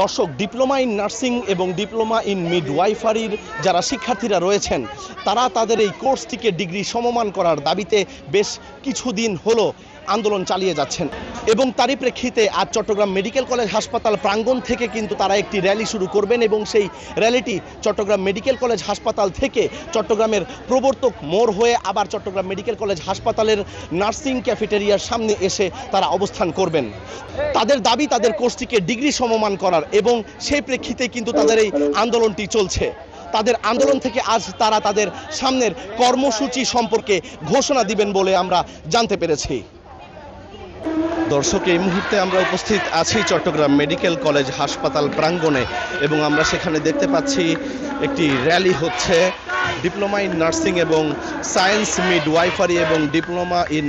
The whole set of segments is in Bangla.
দর্শক ডিপ্লোমা ইন নার্সিং এবং ডিপ্লোমা ইন মিডওয়াইফারির যারা শিক্ষার্থীরা রয়েছেন, তারা তাদের এই কোর্সটিকে ডিগ্রি সমমান করার দাবিতে বেশ কিছুদিন হলো আন্দোলন চালিয়ে যাচ্ছেন। এবং তারই প্রেক্ষিতে আজ চট্টগ্রাম মেডিকেল কলেজ হাসপাতাল প্রাঙ্গণ থেকে কিন্তু তারা একটি র্যালি শুরু করবেন এবং সেই র্যালিটি চট্টগ্রাম মেডিকেল কলেজ হাসপাতাল থেকে চট্টগ্রামের প্রবর্তক মোড় হয়ে আবার চট্টগ্রাম মেডিকেল কলেজ হাসপাতালের নার্সিং ক্যাফেটেরিয়ার সামনে এসে তারা অবস্থান করবেন। তাদের দাবি, তাদের কোর্সটিকে ডিগ্রি সমমান করার এবং সেই প্রেক্ষিতে কিন্তু তাদের এই আন্দোলনটি চলছে। তাদের আন্দোলন থেকে আজ তারা তাদের সামনের কর্মসূচি সম্পর্কে ঘোষণা দিবেন বলে আমরা জানতে পেরেছি। দর্শক, এই মুহূর্তে আমরা উপস্থিত আছি চট্টগ্রাম মেডিকেল কলেজ হাসপাতাল প্রাঙ্গণে এবং আমরা সেখানে দেখতে পাচ্ছি একটি র্যালি হচ্ছে। ডিপ্লোমা ইন নার্সিং এবং সায়েন্স মিড ওয়াইফারি এবং ডিপ্লোমা ইন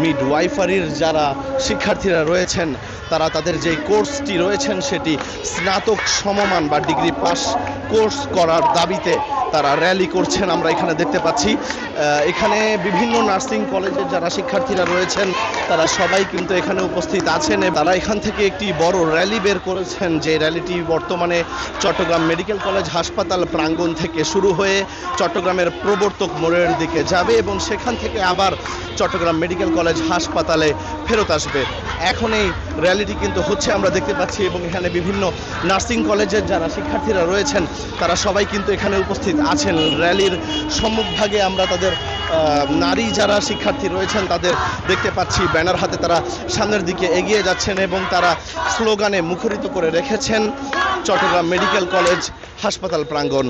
মিড ওয়াইফারির যারা শিক্ষার্থীরা রয়েছেন, তারা তাদের যে কোর্সটি রয়েছেন, সেটি স্নাতক সমমান বা ডিগ্রি পাস কোর্স করার দাবিতে তারা র্যালি করছেন, আমরা এখানে দেখতে পাচ্ছি। এখানে বিভিন্ন নার্সিং কলেজের যারা শিক্ষার্থীরা রয়েছেন, তারা সবাই কিন্তু এখানে উপস্থিত আছেন। তারা এখান থেকে একটি বড় র্যালি বের করেছেন, যে র্যালিটি বর্তমানে চট্টগ্রাম মেডিকেল কলেজ হাসপাতাল প্রাঙ্গণ থেকে শুরু হয়ে চট্টগ্রামের প্রবর্তক মোড়ের দিকে যাবে এবং সেখান থেকে আবার চট্টগ্রাম মেডিকেল কলেজ হাসপাতালে ফেরত আসবে। এখন এই র্যালিটি কিন্তু হচ্ছে আমরা দেখতে পাচ্ছি এবং এখানে বিভিন্ন নার্সিং কলেজের যারা শিক্ষার্থীরা রয়েছেন, তারা সবাই কিন্তু এখানে উপস্থিত আছেন। র্যালির সম্মুখভাগে আমরা তাদের নারী যারা শিক্ষার্থী রয়েছেন, তাদের দেখতে পাচ্ছি। ব্যানার হাতে তারা সামনের দিকে এগিয়ে যাচ্ছেন এবং তারা স্লোগানে মুখরিত করে রেখেছেন। চট্টগ্রাম মেডিকেল কলেজ হাসপাতাল প্রাঙ্গণ।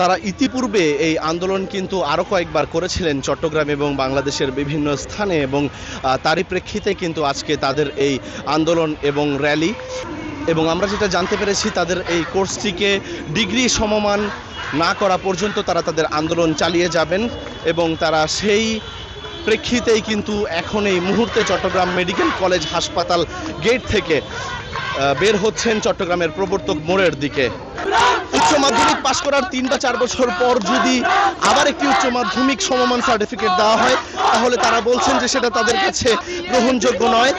তারা ইতিপূর্বে এই আন্দোলন কিন্তু আরও কয়েকবার করেছিলেন চট্টগ্রাম এবং বাংলাদেশের বিভিন্ন স্থানে এবং তারই প্রেক্ষিতে কিন্তু আজকে তাদের এই আন্দোলন এবং র্যালি। এবং আমরা যেটা জানতে পেরেছি, তাদের এই কোর্সটিকে ডিগ্রি সমমান না করা পর্যন্ত তারা তাদের আন্দোলন চালিয়ে যাবেন এবং তারা সেই প্রেক্ষিতেই কিন্তু এখন এই মুহূর্তে চট্টগ্রাম মেডিকেল কলেজ হাসপাতাল গেট থেকে বের হচ্ছেন চট্টগ্রামের প্রবর্তক মোড়ের দিকে। উচ্চ মাধ্যমিক পাশ করার তিন বা চার বছর পর যদি আবার একটি উচ্চ মাধ্যমিক সমমান সার্টিফিকেট দেওয়া হয়, তাহলে তারা বলছেন যে সেটা তাদের কাছে গ্রহণযোগ্য নয়।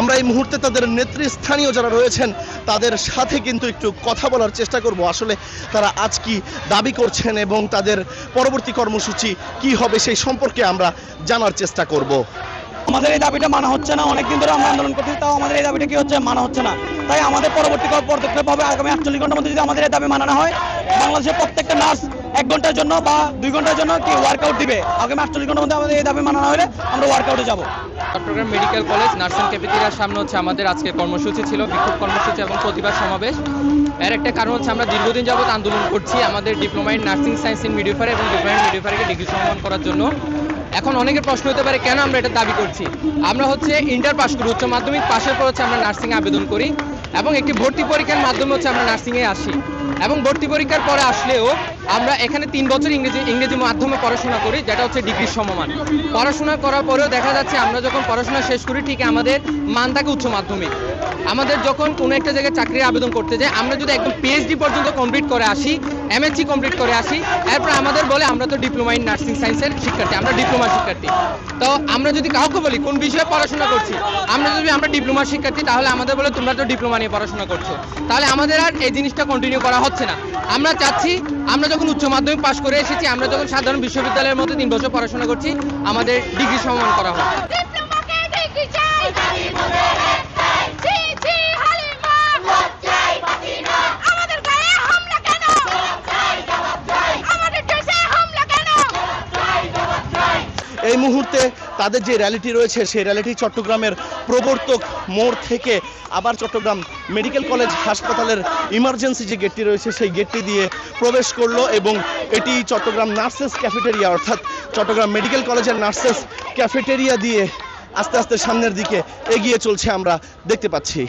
আমরা এই মুহূর্তে তাদের নেতৃস্থানীয় যারা রয়েছেন, তাদের সাথে কিন্তু একটু কথা বলার চেষ্টা করব। আসলে তারা আজ কি দাবি করছেন এবং তাদের পরবর্তী কর্মসূচি কি হবে, সেই সম্পর্কে আমরা জানার চেষ্টা করব। আমাদের এই দাবিটা মানা হচ্ছে না। অনেকদিন ধরে আমরা আন্দোলন করছি, তাও আমাদের এই দাবিটা কি হচ্ছে? মানা হচ্ছে না। তাই আমাদের পরবর্তী পদক্ষেপ হবে আগামী আটচল্লিশ ঘণ্টার মধ্যে যদি আমাদের এই দাবি মানা না হয়, বাংলাদেশের প্রত্যেকটা নার্স এক ঘণ্টার জন্য বা দুই ঘণ্টার জন্য কি ওয়ার্কআউট দিবে? আগামী আটচল্লিশ ঘণ্টার মধ্যে আমাদের এই দাবি মানা না হলে আমরা ওয়ার্কআউটে যাব। চট্টগ্রাম মেডিকেল কলেজ নার্সিং ক্যাফেটেরিয়ার সামনে হচ্ছে আমাদের আজকে কর্মসূচি ছিল, বিক্ষোভ কর্মসূচি এবং প্রতিবাদ সমাবেশ। এর একটা কারণ হচ্ছে আমরা দীর্ঘদিন যাবত আন্দোলন করছি আমাদের diploma in nursing science in midwifery এবং ডিপ্লোমা ইন মিডিওফারকে ডিগ্রি সম্মান করার জন্য। এখন অনেকের প্রশ্ন হতে পারে, কেন আমরা এটা দাবি করছি? আমরা হচ্ছে ইন্টার পাস করি, উচ্চ মাধ্যমিক পাশের পর হচ্ছে আমরা নার্সিং আবেদন করি এবং একটি ভর্তি পরীক্ষার মাধ্যমে হচ্ছে আমরা নার্সিংয়ে আসি। এবং ভর্তি পরীক্ষার পরে আসলেও আমরা এখানে তিন বছর ইংরেজি ইংরেজি মাধ্যমে পড়াশোনা করি, যেটা হচ্ছে ডিগ্রি সমমান। পড়াশোনা করার পরেও দেখা যাচ্ছে আমরা যখন পড়াশোনা শেষ করি, ঠিক আমাদের মান থাকে উচ্চ মাধ্যমিক। আমাদের যখন কোনো একটা জায়গায় চাকরির আবেদন করতে যাই আমরা যদি একদম পিএইচডি পর্যন্ত কমপ্লিট করে আসি এমএসসি কমপ্লিট করে আসি, এরপর আমাদের বলে আমরা তো ডিপ্লোমা ইন নার্সিং সায়েন্সের শিক্ষার্থী, আমরা ডিপ্লোমা শিক্ষার্থী। তো আমরা যদি কাউকে বলি, কোন বিষয়ে পড়াশোনা করছি, আমরা যদি আমরা ডিপ্লোমা শিক্ষার্থী, তাহলে আমাদের বলে, তোমরা তো ডিপ্লোমা নিয়ে পড়াশোনা করছ। তাহলে আমাদের আর এই জিনিসটা কন্টিনিউ করা হচ্ছে না। আমরা চাচ্ছি, আমরা যখন উচ্চ মাধ্যমিক পাশ করে এসেছি, আমরা যখন সাধারণ বিশ্ববিদ্যালয়ের মধ্যে তিন বছর পড়াশোনা করছি, আমাদের ডিগ্রি সমান করা হয় এই মুহূর্তে তাদের যে র্যালিটি রয়েছে, সেই র্যালিটি চট্টগ্রামের প্রবর্তক মোড় থেকে আবার চট্টগ্রাম মেডিকেল কলেজ হাসপাতালের ইমার্জেন্সি যে গেটটি রয়েছে, সেই গেটটি দিয়ে প্রবেশ করল এবং এটি চট্টগ্রাম নার্সেস ক্যাফেটেরিয়া অর্থাৎ চট্টগ্রাম মেডিকেল কলেজের নার্সেস ক্যাফেটেরিয়া দিয়ে আস্তে আস্তে সামনের দিকে এগিয়ে চলছে আমরা দেখতে পাচ্ছি।